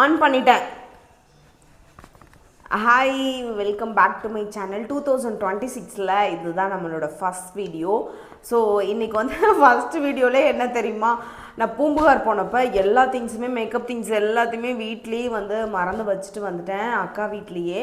On பண்ணிட்டேன். Hi welcome back to my channel two thousand twenty சிக்ஸில் இதுதான் நம்மளோட ஃபஸ்ட் வீடியோ ஸோ இன்றைக்கி வந்து ஃபஸ்ட் வீடியோலே என்ன தெரியுமா? நான் பூம்புகார் போனப்போ எல்லா திங்ஸுமே மேக்கப் திங்ஸ் எல்லாத்தையுமே வீட்லேயே வந்து மறந்து வச்சுட்டு வந்துட்டேன். அக்கா வீட்லேயே.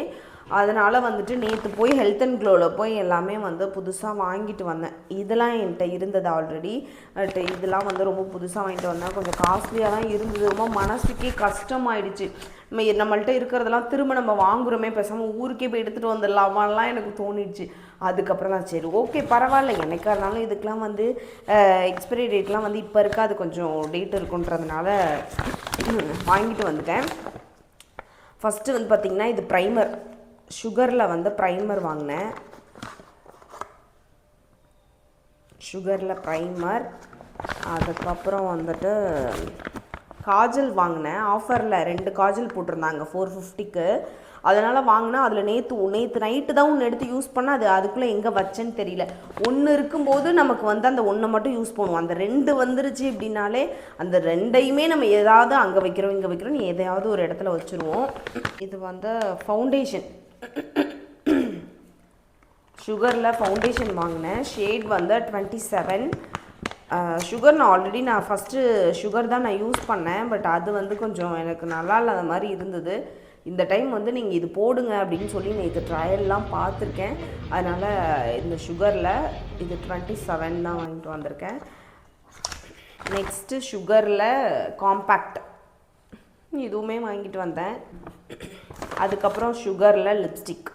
அதனால் வந்துட்டு நேற்று போய் ஹெல்த் அண்ட் க்ளோவில் போய் எல்லாமே வந்து புதுசாக வாங்கிட்டு வந்தேன். இதெல்லாம் என்கிட்ட இருந்தது ஆல்ரெடி பட் இதெல்லாம் வந்து ரொம்ப புதுசாக வாங்கிட்டு வந்தேன். கொஞ்சம் காஸ்ட்லியாக தான் இருந்தது. ரொம்ப மனசுக்கே கஷ்டமாயிடுச்சு. நம்ம நம்மள்ட்ட இருக்கிறதெல்லாம் திரும்ப நம்ம வாங்குறோமே பேசாமல் ஊருக்கே போய் எடுத்துகிட்டு வந்துடலாமான்லாம் எனக்கு தோணிடுச்சு. அதுக்கப்புறம் தான் சரி ஓகே பரவாயில்ல. எனக்கு இருந்தாலும் இதுக்கெலாம் வந்து எக்ஸ்பைரி டேட்லாம் வந்து இப்போ இருக்காது கொஞ்சம் டேட் இருக்குன்றதுனால வாங்கிட்டு வந்துட்டேன். ஃபஸ்ட்டு வந்து பார்த்திங்கன்னா இது ப்ரைமர் சுகரில் வந்து ப்ரைமர் வாங்கினேன். சுகரில் ப்ரைமர் அதுக்கப்புறம் வந்துட்டு காஜல் வாங்கினேன். ஆஃபரில் ரெண்டு காஜல் போட்டிருந்தாங்க ஃபோர் ஃபிஃப்டிக்கு அதனால் வாங்கினேன். அதில் நேற்று நேற்று நைட்டு தான் ஒன்று எடுத்து யூஸ் பண்ணால் அது அதுக்குள்ளே எங்கே வச்சேன்னு தெரியல. ஒன்று இருக்கும்போது நமக்கு வந்து அந்த ஒன்றை மட்டும் யூஸ் பண்ணுவோம். அந்த ரெண்டு வந்துருச்சு அப்படின்னாலே அந்த ரெண்டையுமே நம்ம ஏதாவது அங்கே வைக்கிறோம் இங்கே வைக்கிறோம் எதையாவது ஒரு இடத்துல வச்சுருவோம். இது வந்து ஃபவுண்டேஷன் சுகரில் ஃபவுண்டேஷன் வாங்கினேன். ஷேட் வந்து டுவெண்ட்டி செவன் சுகர் நான் ஆல்ரெடி நான் ஃபஸ்ட்டு சுகர் தான் நான் யூஸ் பண்ணேன். பட் அது வந்து கொஞ்சம் எனக்கு நல்லா இல்லாத மாதிரி இருந்தது. இந்த டைம் வந்து நீங்கள் இது போடுங்க அப்படின்னு சொல்லி நான் இது ட்ரையல்லாம் பார்த்துருக்கேன். அதனால் இந்த சுகரில் இது டுவெண்ட்டி செவன் தான் வாங்கிட்டு வந்திருக்கேன். நெக்ஸ்ட்டு சுகரில் காம்பேக்ட் இதுவுமே வாங்கிட்டு வந்தேன். அதுக்கப்புறம் சுகரில் லிப்ஸ்டிக்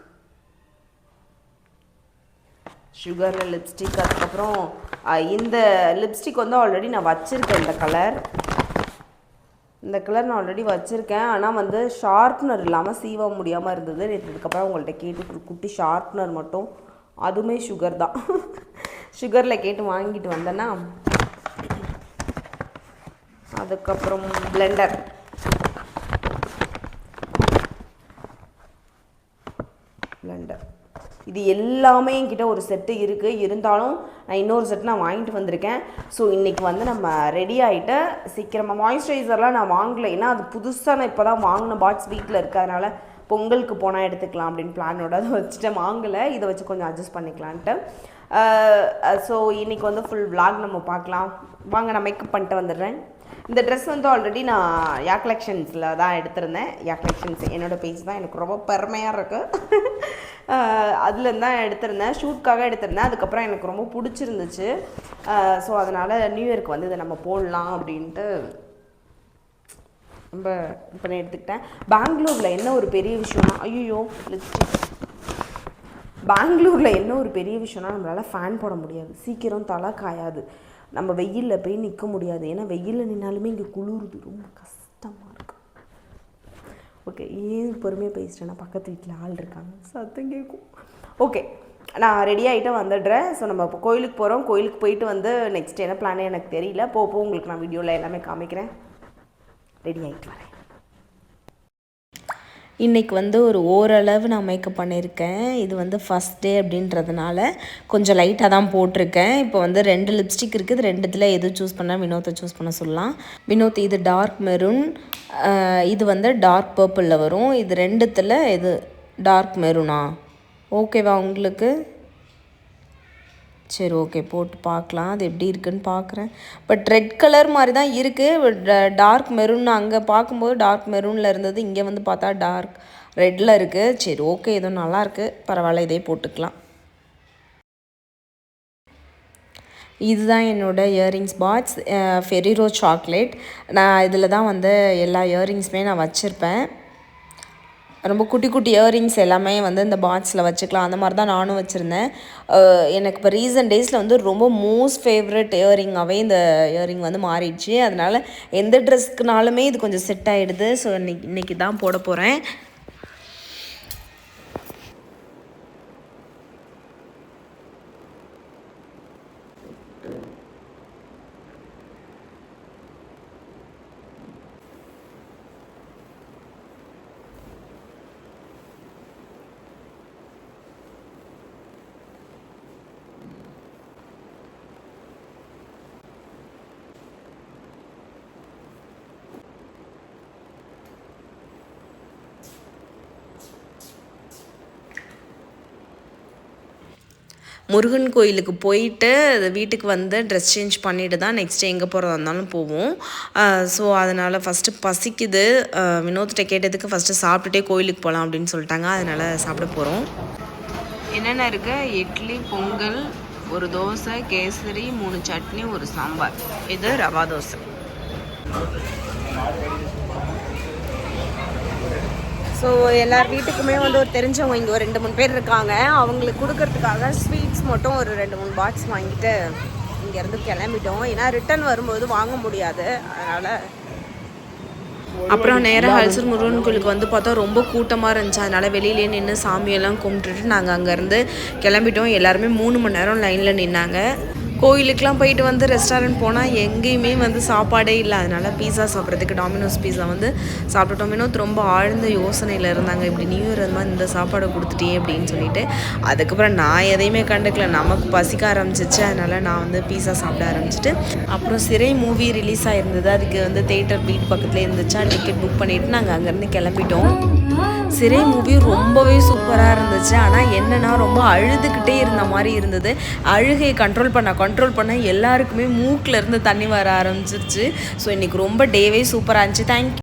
சுகரில் லிப்ஸ்டிக் அதுக்கப்புறம் இந்த லிப்ஸ்டிக் வந்து ஆல்ரெடி நான் வச்சுருக்கேன் இந்த கலர் இந்த கலர் நான் ஆல்ரெடி வச்சுருக்கேன். ஆனால் வந்து ஷார்ப்னர் இல்லாமல் சீவ முடியாமல் இருந்தது. நேற்று இதுக்கப்புறம் உங்கள்கிட்ட கேட்டு ஒரு குட்டி ஷார்ப்னர் மட்டும். அதுவுமே சுகர் தான். சுகரில் கேட்டு வாங்கிட்டு வந்தேன்னா அதுக்கப்புறம் பிளெண்டர் இது எல்லாமே என்கிட்ட ஒரு செட்டு இருக்குது இருந்தாலும் நான் இன்னொரு செட் நான் வாங்கிட்டு வந்திருக்கேன். ஸோ இன்றைக்கி வந்து நம்ம ரெடி ஆகிட்டு சீக்கிரமாக மாய்ஸ்சரைசர்லாம் நான் வாங்கலை. ஏன்னா அது புதுசாக நான் இப்போ தான் வாங்கின பாக்ஸ் வீட்டில் இருக்கிறதுனால பொங்கலுக்கு போனால் எடுத்துக்கலாம் அப்படின்னு பிளானோட அதை வச்சுட்டு வாங்கலை. இதை வச்சு கொஞ்சம் அட்ஜஸ்ட் பண்ணிக்கலான்ட்டு. ஸோ இன்றைக்கி வந்து ஃபுல் விளாக் நம்ம பார்க்கலாம். வாங்க நான் மேக்கப் பண்ணிட்டு வந்துடுறேன். இந்த ட்ரெஸ் வந்து ஆல்ரெடி நான் யா கலெக்ஷன்ஸில் தான் எடுத்திருந்தேன். யா கலெக்ஷன்ஸ் என்னோடய பேஜ் தான். எனக்கு ரொம்ப பெருமையாக இருக்குது அதுலேருந்து தான் எடுத்திருந்தேன். ஷூட்காக எடுத்திருந்தேன். அதுக்கப்புறம் எனக்கு ரொம்ப பிடிச்சிருந்துச்சு. ஸோ அதனால் நியூ இயர்க்கு வந்து இதை நம்ம போடலாம் அப்படின்ட்டு ரொம்ப பண்ணி எடுத்துக்கிட்டேன். பெங்களூரில் என்ன ஒரு பெரிய விஷயம்னா ஐயோ பெங்களூரில் என்ன ஒரு பெரிய விஷயம்னா நம்மளால் ஃபேன் போட முடியாது. சீக்கிரம் தலை காயாது. நம்ம வெயிலில் போய் நிற்க முடியாது. ஏன்னா வெயிலில் நின்னாலுமே இங்கே குளிருது. ரொம்ப கஷ்டமாக இருக்கும் ஓகே ஏன் பொறுமையாக பேசிட்டேன்னா பக்கத்து வீட்டில் ஆள் இருக்காங்க. சத்தம் கேட்கும் ஓகே நான் ரெடி ஆகிட்டு வந்துடுறேன். ஸோ நம்ம இப்போ கோயிலுக்கு போகிறோம் கோயிலுக்கு போயிட்டு வந்து நெக்ஸ்ட் என்ன பிளான் எனக்கு தெரியல. போக போ உங்களுக்கு நான் வீடியோவில் எல்லாமே காமிக்கிறேன். ரெடி ஆகிட்டு வரேன். இன்றைக்கி வந்து ஒரு ஓரளவு நான் மேக்கப் பண்ணியிருக்கேன் இது வந்து ஃபஸ்ட் டே அப்படின்றதுனால கொஞ்சம் லைட்டாக தான் போட்டிருக்கேன். இப்போ வந்து ரெண்டு லிப்ஸ்டிக் இருக்குது. ரெண்டுத்தில் எது சூஸ் பண்ணால் வினோத்தை சூஸ் பண்ண சொல்லலாம். வினோத் இது டார்க் மெரூன் இது வந்து டார்க் பர்பிளில் வரும். இது ரெண்டுத்தில் எது டார்க் மெரூனா ஓகேவா உங்களுக்கு? சரி ஓகே போட்டு பார்க்கலாம். அது எப்படி இருக்குன்னு பார்க்குறேன். பட் ரெட் கலர் மாதிரி தான் இருக்குது uh, டார்க் மெரூன் அங்கே பார்க்கும்போது டார்க் மெரூனில் இருந்தது. இங்கே வந்து பார்த்தா டார்க் ரெட்டில் இருக்குது சரி ஓகே எதுவும் நல்லாயிருக்கு பரவாயில்ல இதே போட்டுக்கலாம். இதுதான் என்னோட இயரிங்ஸ் பாட்ஸ் ஃபெரிரோ சாக்லேட் நான் இதில் தான் வந்து எல்லா இயரிங்ஸுமே நான் வச்சுருப்பேன். ரொம்ப குட்டி குட்டி இயரிங்ஸ் எல்லாமே வந்து இந்த பாக்ஸில் வச்சுக்கலாம். அந்த மாதிரி தான் நானும் வச்சுருந்தேன். எனக்கு இப்போ ரீசன்ட் டேஸில் வந்து ரொம்ப மோஸ்ட் ஃபேவரட் இயரிங்காகவே இந்த இயரிங் வந்து மாறிடுச்சு. அதனால் எந்த ட்ரெஸ்க்குனாலுமே இது கொஞ்சம் செட் ஆகிடுது ஸோ இன்னைக்கு இன்னைக்கு தான் போட போகிறேன் முருகன் கோயிலுக்கு போயிட்டு வீட்டுக்கு வந்து ட்ரெஸ் சேஞ்ச் பண்ணிட்டு தான் நெக்ஸ்ட் எங்கே போகிறதா இருந்தாலும் போவோம். ஸோ அதனால் ஃபஸ்ட்டு பசிக்குது. வினோத்கிட்ட கேட்டதுக்கு ஃபஸ்ட்டு சாப்பிட்டுட்டே கோயிலுக்கு போகலாம் அப்படின்னு சொல்லிட்டாங்க. அதனால் சாப்பிட போகிறோம் என்னென்ன இருக்கு? இட்லி பொங்கல் ஒரு தோசை கேசரி மூணு சட்னி ஒரு சாம்பார். இது ரவா தோசை. ஸோ எல்லார் வீட்டுக்குமே வந்து ஒரு தெரிஞ்சவங்க இங்கே ஒரு ரெண்டு மூணு பேர் இருக்காங்க. அவங்களுக்கு கொடுக்கறதுக்காக ஸ்வீட்ஸ் மட்டும் ஒரு ரெண்டு மூணு பாக்ஸ் வாங்கிட்டு இங்கேருந்து கிளம்பிட்டோம். ஏன்னா ரிட்டர்ன் வரும்போது வாங்க முடியாது. அதனால் அப்புறம் நேராக ஹல்சர் முருகன் கோயிலுக்கு வந்து பார்த்தா ரொம்ப கூட்டமாக இருந்துச்சு. அதனால் வெளியிலே நின்று சாமியெல்லாம் கும்பிட்டுட்டு நாங்கள் அங்கேருந்து கிளம்பிட்டோம். எல்லாருமே மூணு மணி நேரம் லைனில் நின்னாங்க. கோயிலுக்கெலாம் போயிட்டு வந்து ரெஸ்டாரண்ட் போனால் எங்கேயுமே வந்து சாப்பாடே இல்லை. அதனால் பீஸா சாப்பிட்றதுக்கு டாமினோஸ் பீஸா வந்து சாப்பிட்டு டொமினோத் ரொம்ப ஆழ்ந்த யோசனையில் இருந்தாங்க. இப்படி நியூ இயர் மாதிரி இந்த சாப்பாடை கொடுத்துட்டே அப்படின்னு சொல்லிட்டு. அதுக்கப்புறம் நான் எதையுமே கண்டுக்கல. நமக்கு பசிக்க ஆரம்பிச்சிச்சு. அதனால் நான் வந்து பீஸா சாப்பிட ஆரம்பிச்சிட்டு அப்புறம் சிறை மூவி ரிலீஸ் ஆகிருந்தது அதுக்கு வந்து தேட்டர் வீட் பக்கத்தில் இருந்துச்சா? டிக்கெட் புக் பண்ணிவிட்டு நாங்கள் அங்கேருந்து கிளம்பிட்டோம். சிறை மூவி ரொம்பவே சூப்பராக இருந்துச்சு. ஆனால் என்னன்னா ரொம்ப அழுதுகிட்டே இருந்த மாதிரி இருந்தது. அழுகையை கண்ட்ரோல் பண்ண கண்ட்ரோல் பண்ண எல்லாருக்குமே மூக்கில் இருந்து தண்ணி வர ஆரம்பிச்சிருச்சு. ஸோ இன்றைக்கி ரொம்ப டேவே சூப்பராக இருந்துச்சு. தேங்க்யூ